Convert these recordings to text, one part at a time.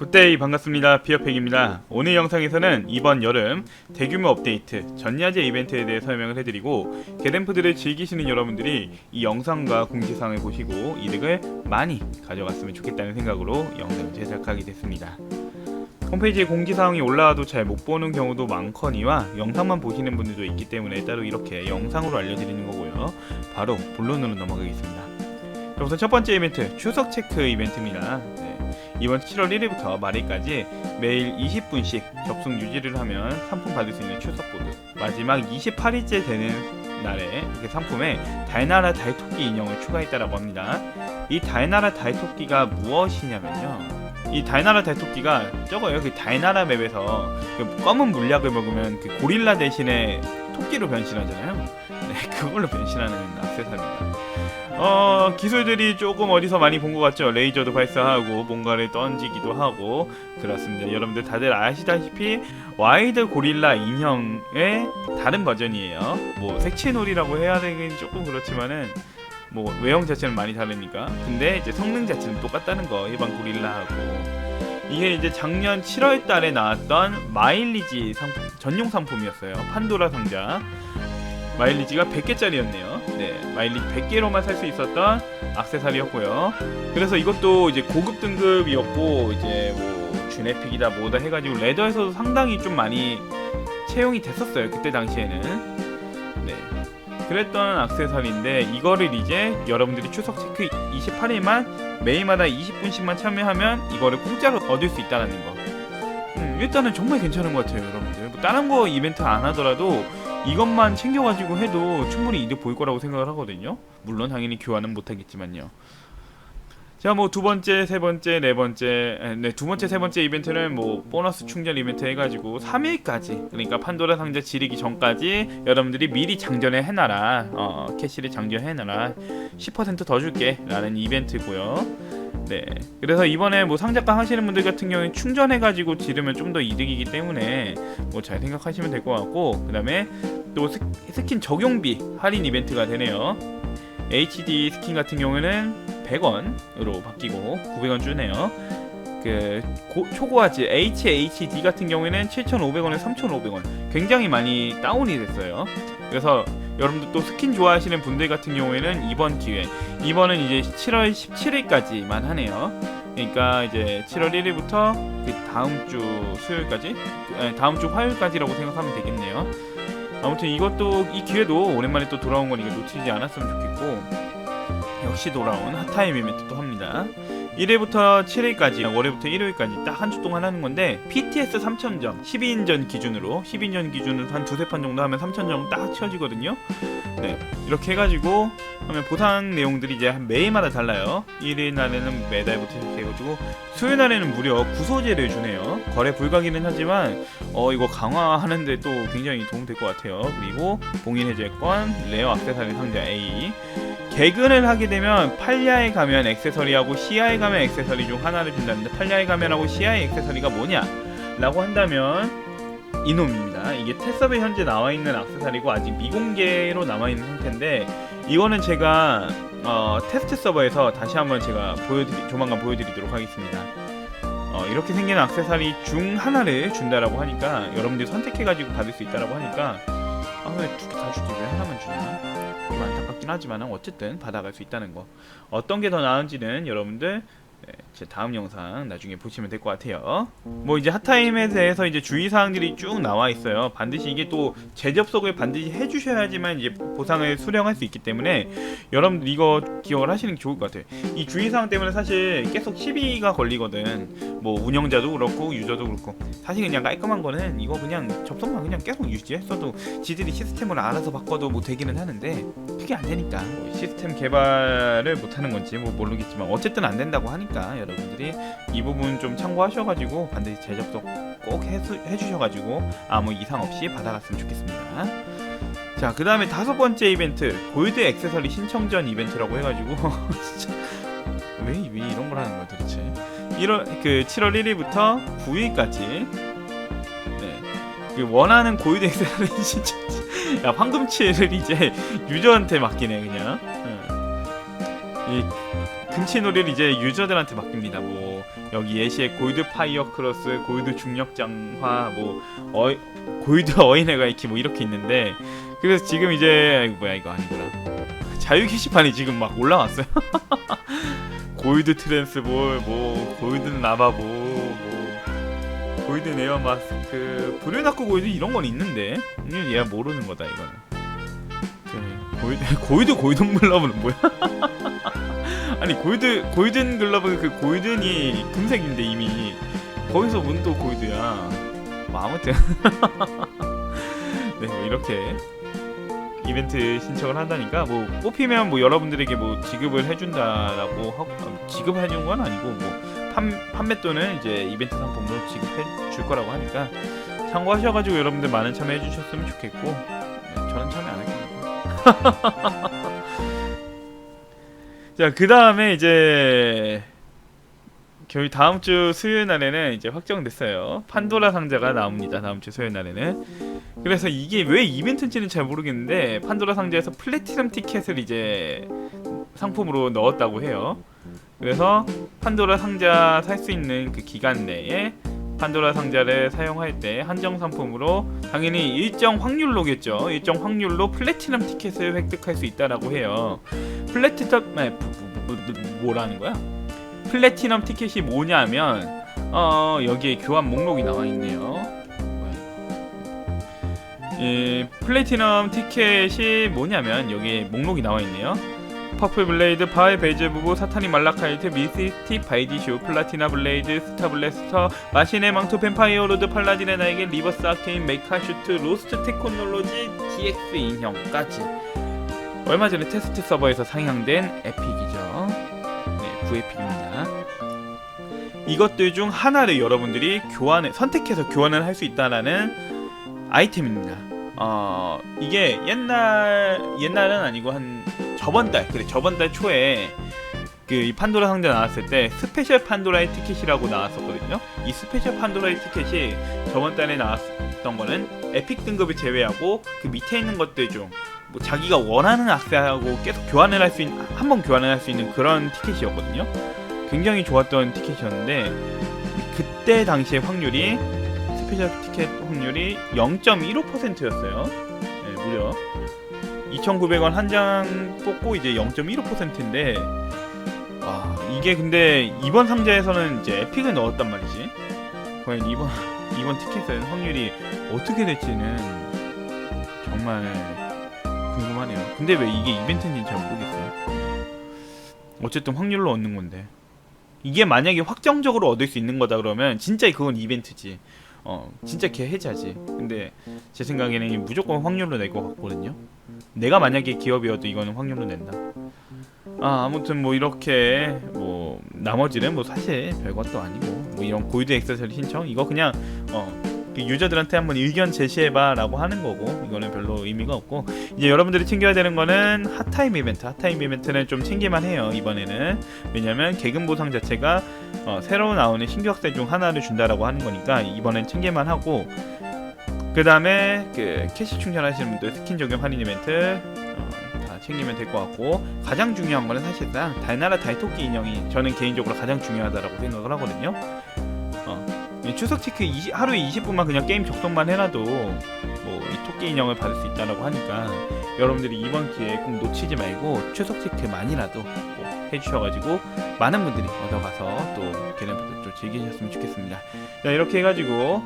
굿데이 반갑습니다. 피어팩입니다. 오늘 영상에서는 이번 여름 대규모 업데이트 전야제 이벤트에 대해 설명을 해드리고 게덴프들을 즐기시는 여러분들이 이 영상과 공지사항을 보시고 이득을 많이 가져갔으면 좋겠다는 생각으로 영상을 제작하게 됐습니다. 홈페이지에 공지사항이 올라와도 잘 못 보는 경우도 많거니와 영상만 보시는 분들도 있기 때문에 따로 이렇게 영상으로 알려드리는 거고요. 바로 본론으로 넘어가겠습니다. 자, 우선 첫 번째 이벤트 추석 체크 이벤트입니다. 네. 이번 7월 1일부터 말일까지 매일 20분씩 접속 유지를 하면 상품 받을 수 있는 추석 보드 마지막 28일째 되는 날에 그 상품에 달나라 달토끼 인형을 추가했다라고 합니다. 이 달나라 달토끼가 무엇이냐면요. 이 달나라 달토끼가 저거요. 그 달나라 맵에서 그 검은 물약을 먹으면 그 고릴라 대신에 토끼로 변신하잖아요. 네, 그걸로 변신하는 악세사리입니다. 어 기술들이 조금 어디서 많이 본 것 같죠? 레이저도 발사하고 뭔가를 던지기도 하고 그렇습니다. 여러분들 다들 아시다시피 와이드 고릴라 인형의 다른 버전이에요. 뭐 색채놀이라고 해야 되긴 조금 그렇지만은 뭐 외형 자체는 많이 다르니까. 근데 이제 성능 자체는 똑같다는 거 일반 고릴라하고. 이게 이제 작년 7월 달에 나왔던 마일리지 상품, 전용 상품이었어요. 판도라 상자 마일리지가 100개짜리였네요. 네, 마일리지 100개로만 살 수 있었던 악세사리였고요. 그래서 이것도 이제 고급 등급이었고 이제 뭐 주네픽이다 뭐다 해가지고 레더에서도 상당히 좀 많이 채용이 됐었어요. 그때 당시에는. 네. 그랬던 악세사리인데 이거를 이제 여러분들이 추석 체크 28일만 매일마다 20분씩만 참여하면 이거를 공짜로 얻을 수 있다는 거. 음, 일단은 정말 괜찮은 것 같아요, 여러분들. 뭐 다른 거 이벤트 안 하더라도 이것만 챙겨가지고 해도 충분히 이득 보일 거라고 생각을 하거든요. 물론 당연히 교환은 못하겠지만요. 자, 뭐 두 번째, 세 번째, 네 번째, 에, 네, 두 번째, 세 번째 이벤트는 뭐 보너스 충전 이벤트 해가지고 3일까지, 그러니까 판도라 상자 지르기 전까지 여러분들이 미리 장전해 해놔라, 어, 캐시를 장전해 해놔라, 10%더 줄게 라는 이벤트고요. 네. 그래서 이번에 뭐 상자가 하시는 분들 같은 경우에 충전해가지고 지르면 좀 더 이득이기 때문에 뭐 잘 생각하시면 될 것 같고, 그 다음에 또 스, 스킨 적용비 할인 이벤트가 되네요. HD 스킨 같은 경우에는 100원으로 바뀌고 900원 주네요. 그 고, 초고화질 HHD 같은 경우에는 7,500원에 3,500원 굉장히 많이 다운이 됐어요. 그래서 여러분들 또 스킨 좋아하시는 분들 같은 경우에는 이번 기회 이번은 이제 7월 17일까지만 하네요. 그러니까 이제 7월 1일부터 그 다음 주 수요일까지 에, 다음 주 화요일까지라고 생각하면 되겠네요. 아무튼 이것도 이 기회도 오랜만에 또 돌아온 거니까 놓치지 않았으면 좋겠고 역시 돌아온 핫타임 이벤트 또 합니다. 1일부터 7일까지 월요일부터 일요일까지 딱 한 주 동안 하는 건데 PTS 3000점 12인전 기준으로 12인전 기준으로 한 두세 판 정도 하면 3000점 딱 채워지거든요. 네 이렇게 해가지고 하면 보상 내용들이 이제 한 매일마다 달라요. 1일 날에는 매달부터 시작해가지고 수요일 날에는 무려 구소제를 주네요. 거래 불가기는 하지만 어 이거 강화하는데 또 굉장히 도움 될 것 같아요. 그리고 봉인 해제권, 레어 악세사리 상자 A 개근을 하게 되면 팔야에 가면 액세서리하고 시야에 가면 액세서리 중 하나를 준다는데 팔야에 가면하고 시야의 액세서리가 뭐냐? 라고 한다면 이놈입니다. 이게 테스업에 현재 나와 있는 액세서리고 아직 미공개로 남아 있는 상태인데 이거는 제가 어, 테스트 서버에서 다시 한번 제가 보여드리 조만간 보여드리도록 하겠습니다. 어, 이렇게 생긴 액세서리 중 하나를 준다라고 하니까 여러분들이 선택해가지고 받을 수 있다라고 하니까 아왜두 개다 주지 왜 하나만 주나? 좀 안타깝긴 하지만 어쨌든 받아갈 수 있다는 거. 어떤 게 더 나은지는 여러분들 네, 제 다음 영상 나중에 보시면 될 것 같아요. 뭐 이제 핫타임에 대해서 이제 주의사항들이 쭉 나와 있어요. 반드시 이게 또 재접속을 반드시 해주셔야지만 이제 보상을 수령할 수 있기 때문에 여러분들 이거 기억을 하시는 게 좋을 것 같아요. 이 주의사항 때문에 사실 계속 시비가 걸리거든. 뭐 운영자도 그렇고 유저도 그렇고 사실 그냥 깔끔한 거는 이거 그냥 접속만 그냥 계속 유지했어도 지들이 시스템을 알아서 바꿔도 뭐 되기는 하는데 그게 안 되니까 뭐 시스템 개발을 못 하는 건지 뭐 모르겠지만 어쨌든 안 된다고 하니까 여러분들이 이 부분 좀 참고하셔가지고 반드시 재접속 꼭 해수, 해주셔가지고 아무 이상 없이 받아갔으면 좋겠습니다. 자, 그 다음에 다섯 번째 이벤트 골드 액세서리 신청전 이벤트라고 해가지고 진짜 왜, 왜 이런 걸 하는 거야 도대체? 1월 그 7월 1일부터 9일까지 네, 그 원하는 액세서리 신청 야 황금치를 이제 유저한테 맡기네 그냥. 응. 이 금치놀이를 이제 유저들한테 맡깁니다. 뭐 여기 예시에 골드 파이어 크로스, 골드 중력 장화, 뭐 어, 골드 어인의 가이키 뭐 이렇게 있는데 그래서 지금 이제 이거 뭐야 이거 아니구나 자유 게시판이 지금 막 올라왔어요. 골드 트랜스볼, 뭐 골드 라바보, 뭐 골드 네어 마스크, 브루나코 골드 이런 건 있는데 얘가 모르는 거다 이거는. 그 골드 골드 골든 글러브는 뭐야? 아니 골드 골든 글러브 그 골든이 금색인데 이미 거기서 문또 골드야. 뭐 아무튼 네 뭐 이렇게 이벤트 신청을 한다니까 뭐 뽑히면 뭐 여러분들에게 뭐 지급을 해준다라고 하고 아, 지급을 해주는 건 아니고 뭐 판, 판매 또는 이제 이벤트 상품으로 지급해 줄 거라고 하니까 참고하셔가지고 여러분들 많은 참여해 주셨으면 좋겠고 네, 저는 참여 안 할게요. 자, 그 다음에 이제 저희 다음 주 수요일 날에는 이제 확정됐어요. 판도라 상자가 나옵니다. 다음 주 수요일 날에는. 그래서 이게 왜 이벤트인지는 잘 모르겠는데 판도라 상자에서 플래티넘 티켓을 이제 상품으로 넣었다고 해요. 그래서 판도라 상자 살 수 있는 그 기간 내에 판도라 상자를 사용할 때 한정 상품으로 당연히 일정 확률로겠죠. 일정 확률로 플래티넘 티켓을 획득할 수 있다라고 해요. 플래티넘 네, 뭐, 뭐, 뭐, 뭐라는 거야? 플래티넘 티켓이 뭐냐면 어 여기에 교환 목록이 나와 있네요. 이 플래티넘 티켓이 뭐냐면 여기에 목록이 나와 있네요. 퍼플 블레이드, 바의 베이즈부부, 사타니 말라카이트, 미스틱, 바이디쇼, 플라티나 블레이드, 스타 블래스터, 마신의 망토, 뱀파이어 로드, 팔라딘의 나에게, 리버스 아케인, 메카슈트, 로스트 테크놀로지, DX 인형까지 얼마 전에 테스트 서버에서 상향된 에픽이죠. 네, 구에픽입니다. 이것들 중 하나를 여러분들이 교환을 선택해서 교환을 할 수 있다라는 아이템입니다. 어 이게 옛날 옛날은 아니고 한 저번 달 그래 저번 달 초에 그이 판도라 상자 나왔을 때 스페셜 판도라의 티켓이라고 나왔었거든요. 이 스페셜 판도라의 티켓이 저번 달에 나왔던 거는 에픽 등급을 제외하고 그 밑에 있는 것들 중 뭐 자기가 원하는 악세하고 계속 교환을 할 수 있는 한 번 교환을 할 수 있는 그런 티켓이었거든요. 굉장히 좋았던 티켓이었는데 그때 당시의 확률이 스페셜 티켓 확률이 0.15%였어요. 네, 무려 2,900원 한 장 뽑고 이제 0.15%인데 아 이게 근데 이번 상자에서는 이제 에픽을 넣었단 말이지. 과연 이번 이번 티켓은 확률이 어떻게 될지는 정말. 근데 왜 이게 이벤트인지 잘 모르겠어요. 어쨌든 확률로 얻는 건데 이게 만약에 확정적으로 얻을 수 있는 거다 그러면 진짜 그건 이벤트지. 어 진짜 개 해자지. 근데 제 생각에는 무조건 확률로 낼 것 같거든요. 내가 만약에 기업이어도 이거는 확률로 낸다. 아 아무튼 뭐 이렇게 뭐 나머지는 뭐 사실 별것도 아니고 뭐 이런 골드 액세서리 신청 이거 그냥 어. 그 유저들한테 한번 의견 제시해봐라고 하는 거고 이거는 별로 의미가 없고. 이제 여러분들이 챙겨야 되는 거는 핫타임 이벤트. 핫타임 이벤트는 좀 챙기만 해요 이번에는. 왜냐면 개금 보상 자체가 어, 새로 나오는 신규 학생 중 하나를 준다라고 하는 거니까 이번엔 챙기만 하고. 그 다음에 그 캐시 충전하시는 분들 스킨 적용 할인 이벤트 어, 다 챙기면 될 것 같고. 가장 중요한 거는 사실상 달나라 달토끼 인형이 저는 개인적으로 가장 중요하다라고 생각을 하거든요. 추석 체크 20, 하루에 20분만 그냥 게임 접속만 해놔도 뭐 이 토끼 인형을 받을 수 있다라고 하니까 여러분들이 이번 기회에 꼭 놓치지 말고 추석 체크만이라도 꼭 해주셔가지고 많은 분들이 얻어가서 또 게임부터 좀 즐기셨으면 좋겠습니다. 자 이렇게 해가지고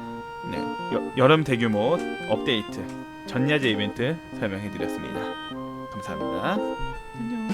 네, 여, 여름 대규모 업데이트 전야제 이벤트 설명해드렸습니다. 감사합니다. 안녕.